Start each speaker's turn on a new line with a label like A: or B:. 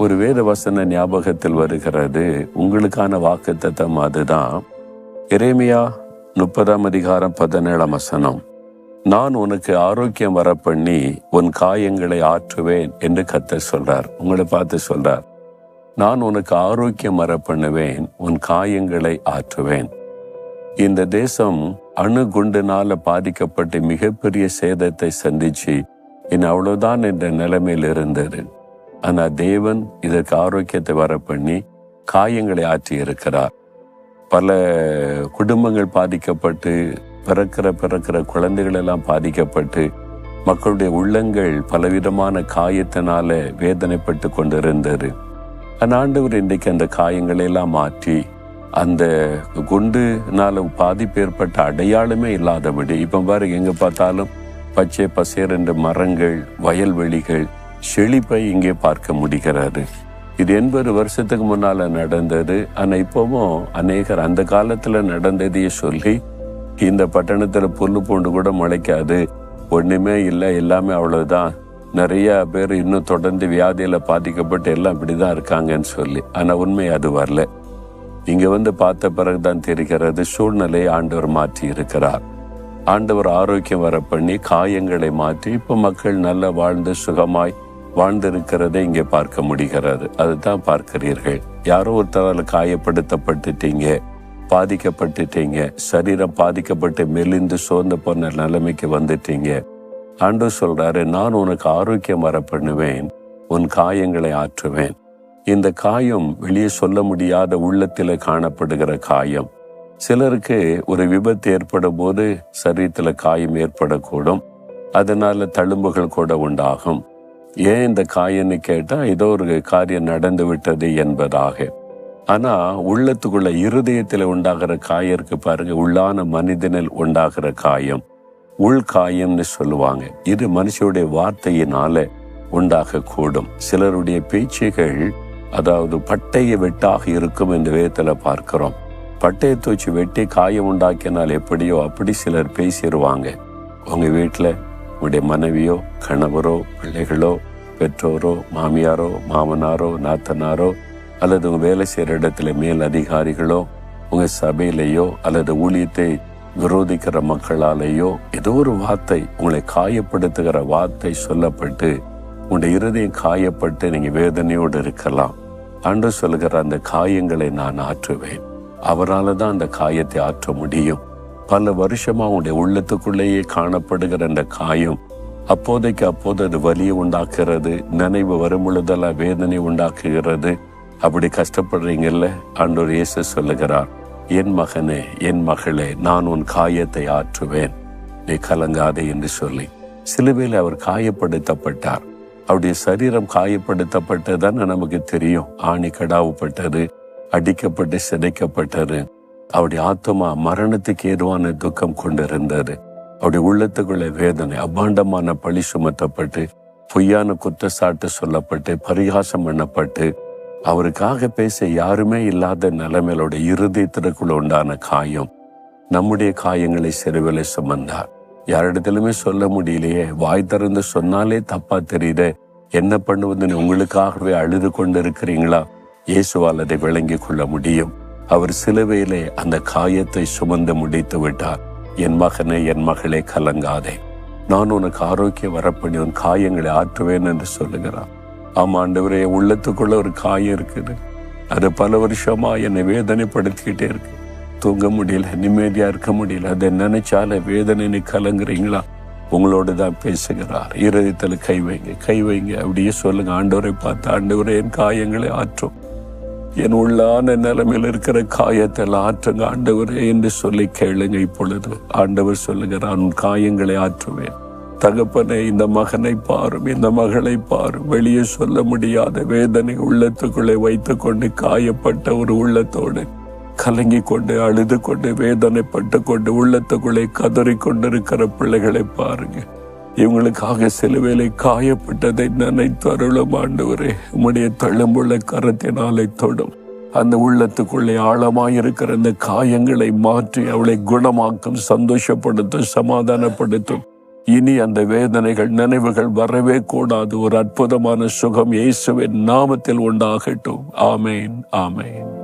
A: ஒரு வேத வசன ஞாபகத்தில் வருகிறது. உங்களுக்கான வாக்குத்தத்தம் அதுதான். எரேமியா முப்பதாம் அதிகாரம் பதினேழாம் வசனம். நான் உனக்கு ஆரோக்கியம் வர பண்ணி உன் காயங்களை ஆற்றுவேன் என்று கத்த சொல்றார். உங்களை பார்த்து சொல்றார். நான் உனக்கு ஆரோக்கியம் வர பண்ணுவேன் உன் காயங்களை ஆற்றுவேன். இந்த தேசம் அணு குண்டுனால பாதிக்கப்பட்டு மிகப்பெரிய சேதத்தை சந்திச்சு இனி அவ்வளவுதான் என்ற நிலைமையில் இருந்தது. ஆனா தேவன் இதற்கு ஆரோக்கியத்தை வர பண்ணி காயங்களை ஆற்றி இருக்கிறார். பல குடும்பங்கள் பாதிக்கப்பட்டு பிறக்கிற பிறக்கிற குழந்தைகள் எல்லாம் பாதிக்கப்பட்டு மக்களுடைய உள்ளங்கள் பலவிதமான காயத்தினால வேதனைப்பட்டு கொண்டிருந்தது. அந்த ஆண்டவர் இன்றைக்கு அந்த காயங்களை எல்லாம் மாற்றி அந்த குண்டுனால பாதிப்பு ஏற்பட்ட அடையாளமே இல்லாதபடி இப்ப பாரு எங்க பார்த்தாலும் பச்சை பசேர் என்ற மரங்கள் வயல்வெளிகள் செழிப்பை இங்கே பார்க்க முடிகிறது இது எண்பது வருஷத்துக்கு முன்னால நடந்தது. ஆனா இப்பவும் அநேகர் அந்த காலத்துல நடந்ததையே சொல்லி இந்த பட்டணத்துல புல்லு பூண்டு கூட முளைக்காது. ஒண்ணுமே இல்லை எல்லாமே அவ்வளவுதான். நிறைய பேர் இன்னும் தொடர்ந்து வியாதியில பாதிக்கப்பட்டு எல்லாம் இப்படிதான் இருக்காங்கன்னு சொல்லி. ஆனா உண்மை அது வரல. இங்க வந்து பார்த்த பிறகுதான் தெரிகிறது சூழ்நிலை ஆண்டவர் மாற்றி இருக்கிறார். ஆண்டவர் ஆரோக்கியம் வர பண்ணி காயங்களை மாற்றி இப்ப மக்கள் நல்லா வாழ்ந்து சுகமாய் வாழ்ந்திருக்கிறதை இங்கே பார்க்க முடிகிறது. அதுதான் பார்க்கிறீர்கள். யாரோ ஒருத்தரால் காயப்படுத்தப்பட்டுட்டீங்க பாதிக்கப்பட்டுட்டீங்க சரீரம் பாதிக்கப்பட்டு மெலிந்து சோர்ந்து போன நிலைமைக்கு வந்துட்டீங்க. ஆண்டு சொல்றாரு நான் உனக்கு ஆரோக்கியம் வர பண்ணுவேன் உன் காயங்களை ஆற்றுவேன். இந்த காயம் வெளியே சொல்ல முடியாத உள்ளத்தில் காணப்படுகிற காயம். சிலருக்கு ஒரு விபத்து ஏற்படும் போது சரீரத்தில் காயம் ஏற்படக்கூடும். அதனால தழும்புகள் கூட உண்டாகும். ஏன் இந்த காயம்னு கேட்டா ஏதோ ஒரு காரியம் நடந்து விட்டது என்பதாக. ஆனா உள்ளத்துக்குள்ள இருதயத்தில் உண்டாகிற காயம் இருக்கு பாருங்க உள்ளான மனிதனில் உண்டாகிற காயம். உள் காயம்னு சொல்லுவாங்க. இது மனுஷனுடைய வார்த்தையினால உண்டாக கூடும் சிலருடைய பேச்சுகள் அதாவது பட்டைய வெட்டாக இருக்கும் என்று வேதத்துல பார்க்கிறோம். பட்டையை தூச்சி வெட்டி காயம் உண்டாக்கினால் எப்படியோ அப்படி சிலர் பேசிடுவாங்க உங்க வீட்டுல உங்களுடைய மனைவியோ கணவரோ பிள்ளைகளோ பெற்றோரோ மாமியாரோ மாமனாரோ நாத்தனாரோ அல்லது உங்க வேலை செய்யற இடத்துல மேல் அதிகாரிகளோ உங்க சபையிலேயோ அல்லது ஊழியத்தை விரோதிக்கிற மக்களாலேயோ ஏதோ ஒரு வார்த்தை உங்களை காயப்படுத்துகிற வார்த்தை சொல்லப்பட்டு உங்களுடைய இருதயம் காயப்பட்டு நீங்க வேதனையோடு இருக்கலாம். அன்று சொல்லுகிற அந்த காயங்களை நான் ஆற்றுவேன். அவரால் தான் அந்த காயத்தை ஆற்ற முடியும். பல வருஷமா உங்களுடைய உள்ளத்துக்குள்ளேயே காணப்படுகிற அந்த காயம் அப்போதைக்கு அப்போது அது வலியை உண்டாக்குறது நினைவு வரும் பொழுதெல்லாம் வேதனை உண்டாக்குகிறது. அப்படி கஷ்டப்படுறீங்கல்ல? ஆண்டவர் இயேசு சொல்லுகிறார் என் மகனே என் மகளே நான் உன் காயத்தை ஆற்றுவேன். நீ கலங்காதே என்று சொல்லி. சிலுவையில் அவர் காயப்படுத்தப்பட்டார். அவருடைய சரீரம் காயப்படுத்தப்பட்டதுதான் நமக்கு தெரியும். ஆணி கடாவுப்பட்டது அடிக்கப்பட்டு சிதைக்கப்பட்டது. அவருடைய ஆத்மா மரணத்துக்கு ஏதுவான துக்கம் கொண்டிருந்தது. அவருடைய உள்ளத்துக்குள்ள வேதனை அபாண்டமான பழி சுமத்தப்பட்டு பொய்யான குற்றச்சாட்டு சொல்லப்பட்டு பரிகாசம் பண்ணப்பட்டு அவருக்காக பேச யாருமே இல்லாத நிலைமையிலோட இருதயத்திற்குள்ள உண்டான காயம் நம்முடைய காயங்களை செருவில சுமந்தார். யாரிடத்திலுமே சொல்ல முடியலையே வாய் திறந்து சொன்னாலே தப்பா தெரியுது என்ன பண்ணுவதுன்னு உங்களுக்காகவே அழுது கொண்டு இருக்கிறீங்களா இயேசுவால் அதை விளங்கி கொள்ள முடியும். அவர் சிலுவையிலே அந்த காயத்தை சுமந்து முடித்து விட்டார் என் மகனே என் மகளே கலங்காதே. நான் உனக்கு ஆரோக்கியம் வரப்படி உன் காயங்களை ஆற்றுவேன் என்று சொல்லுகிறார். ஆமா ஆண்டவரே உள்ளத்துக்குள்ள ஒரு காயம் இருக்குது. அது பல வருஷமா என்னை வேதனைப்படுத்திக்கிட்டே இருக்கு. தூங்க முடியல நிம்மதியா இருக்க முடியல. அதை நினைச்சால வேதனை கலங்குறீங்களா? உங்களோடு தான் பேசுகிறார். இருதயத்தில் கை வைங்க கை வைங்க. அப்படியே சொல்லுங்க ஆண்டவரை பார்த்து ஆண்டவரே என் காயங்களை ஆற்றும். என் உள்ளான நிலைமையில் இருக்கிற காயத்தை ஆற்றுங்க. ஆண்டவரே என்று சொல்லி கேளுங்க இப்பொழுது. ஆண்டவர் சொல்லுகிறான் உன் காயங்களை ஆற்றுவேன். தகப்பனை இந்த மகனை பாரும் இந்த மகளை பாரும். வெளியே சொல்ல முடியாத வேதனை உள்ளத்துக்குள்ளே வைத்து கொண்டு காயப்பட்ட ஒரு உள்ளத்தோடு கலங்கி கொண்டு அழுது கொண்டு வேதனைப்பட்டு கொண்டு உள்ளத்துக்குள்ளே கதறி கொண்டிருக்கிற பிள்ளைகளை பாருங்க. இவங்களுக்காக சிலுவையிலே காயப்பட்டதை நினைத்து அருளும் ஆண்டவரே. உம்முடைய தழும்புள்ள கரத்தினாலே தொடும். அந்த உள்ளத்துக்குள்ளே ஆழமாயிருக்கிற அந்த காயங்களை மாற்றி அவளை குணமாக்கும் சந்தோஷப்படுத்தும் சமாதானப்படுத்தும். இனி அந்த வேதனைகள் நினைவுகள் வரவே கூடாது. ஒரு அற்புதமான சுகம் இயேசுவின் நாமத்தில் உண்டாகட்டும். ஆமேன் ஆமேன்.